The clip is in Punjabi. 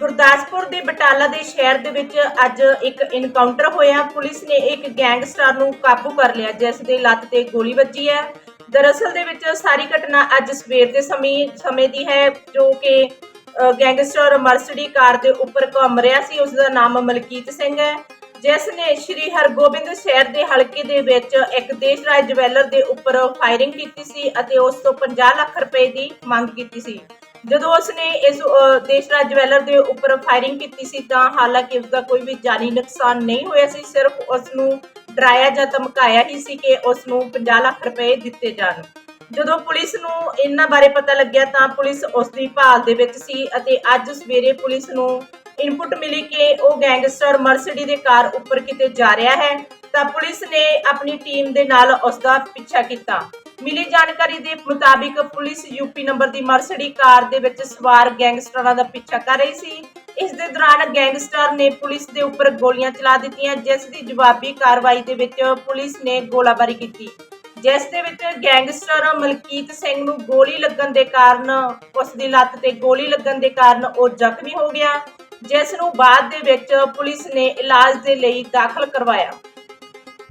ਗੁਰਦਾਸਪੁਰ ਦੇ ਬਟਾਲਾ ਦੇ ਸ਼ਹਿਰ ਦੇ ਵਿੱਚ ਅੱਜ ਇੱਕ ਇਨਕਾਊਂਟਰ ਹੋਇਆ। ਪੁਲਿਸ ਨੇ ਇੱਕ ਗੈਂਗਸਟਰ ਨੂੰ ਕਾਬੂ ਕਰ ਲਿਆ, ਜਿਸ ਦੇ ਲੱਤ ਤੇ ਗੋਲੀ ਵੱਜੀ ਹੈ। ਦਰਅਸਲ ਦੇ ਵਿੱਚ ਸਾਰੀ ਘਟਨਾ ਅੱਜ ਸਵੇਰ ਦੇ ਸਮੇਂ ਸਮੇਂ ਦੀ ਹੈ, ਜੋ ਕਿ ਗੈਂਗਸਟਰ ਮਰਸਡੀ ਕਾਰ ਦੇ ਉੱਪਰ ਘੁੰਮ ਰਿਹਾ ਸੀ। ਉਸ ਦਾ ਨਾਮ ਮਲਕੀਤ ਸਿੰਘ ਹੈ, ਜਿਸ ਨੇ ਸ਼੍ਰੀ ਹਰਗੋਬਿੰਦ ਸ਼ਹਿਰ ਦੇ ਹਲਕੇ ਦੇ ਵਿੱਚ ਇੱਕ ਦੇਸ਼ ਦੇਸ਼ਰਾਜ ਜਵੈਲਰ ਦੇ ਉੱਪਰ ਫਾਇਰਿੰਗ ਕੀਤੀ ਸੀ ਅਤੇ ਉਸ ਤੋਂ 50 ਲੱਖ ਰੁਪਏ ਦੀ ਮੰਗ ਕੀਤੀ ਸੀ। ਜਦੋਂ ਉਸਨੇ ਇਸ ਅ, ਦੇਸ਼ਰਾਜ ਜਵੈਲਰ ਦੇ ਉੱਪਰ ਫਾਇਰਿੰਗ ਕੀਤੀ ਸੀ ਤਾਂ ਹਾਲਾਂਕਿ ਉਸਦਾ ਕੋਈ ਵੀ ਜਾਨੀ ਨੁਕਸਾਨ ਨਹੀਂ ਹੋਇਆ ਸੀ ਸਿਰਫ ਉਸ ਨੂੰ ਡਰਾਇਆ ਜਾਂ ਧਮਕਾਇਆ ਹੀ ਸੀ ਕਿ ਉਸ ਨੂੰ 50 ਲੱਖ ਰੁਪਏ ਦਿੱਤੇ ਜਾਣ। ਜਦੋਂ ਪੁਲਿਸ ਨੂੰ ਇਹਨਾਂ ਬਾਰੇ ਪਤਾ ਲੱਗਿਆ ਤਾਂ ਪੁਲਿਸ ਉਸ ਦੀ ਭਾਲ ਦੇ ਵਿੱਚ ਸੀ ਅਤੇ ਅੱਜ ਸਵੇਰੇ ਪੁਲਿਸ ਨੂੰ ਇਨਪੁਟ ਮਿਲੀ ਕਿ ਉਹ ਗੈਂਗਸਟਰ ਮਰਸਡੀ ਦੇ ਕਾਰ ਉੱਪਰ ਕਿਤੇ ਜਾ ਰਿਹਾ ਹੈ ਤਾਂ ਪੁਲਿਸ ਨੇ ਆਪਣੀ ਟੀਮ ਦੇ ਨਾਲ ਉਸ ਦਾ ਪਿੱਛਾ ਕੀਤਾ। ਮਿਲੀ ਜਾਣਕਾਰੀ ਦੇ ਮੁਤਾਬਿਕ ਪੁਲਿਸ ਯੂਪੀ ਨੰਬਰ ਦੀ ਮਰਸਡੀ ਕਾਰ ਦੇ ਵਿੱਚ ਸਵਾਰ ਗੈਂਗਸਟਰਾਂ ਦਾ ਪਿੱਛਾ ਕਰ ਰਹੀ ਸੀ। ਇਸ ਦੇ ਦੌਰਾਨ ਗੈਂਗਸਟਰ ਨੇ ਪੁਲਿਸ ਦੇ ਉੱਪਰ ਗੋਲੀਆਂ ਚਲਾ ਦਿੱਤੀਆਂ, ਜਿਸ ਦੀ ਜਵਾਬੀ ਕਾਰਵਾਈ ਦੇ ਵਿੱਚ ਪੁਲਿਸ ਨੇ ਗੋਲਾਬਾਰੀ ਕੀਤੀ। ਜਿਸ ਦੇ ਵਿੱਚ ਗੈਂਗਸਟਰ ਮਲਕੀਤ ਸਿੰਘ ਨੂੰ ਗੋਲੀ ਲੱਗਣ ਦੇ ਕਾਰਨ, ਉਸ ਦੀ ਲੱਤ ਤੇ ਗੋਲੀ ਲੱਗਣ ਦੇ ਕਾਰਨ ਉਹ ਜ਼ਖਮੀ ਹੋ ਗਿਆ, ਜਿਸ ਨੂੰ ਬਾਅਦ ਦੇ ਵਿੱਚ ਪੁਲਿਸ ਨੇ ਇਲਾਜ ਦੇ ਲਈ ਦਾਖਲ ਕਰਵਾਇਆ।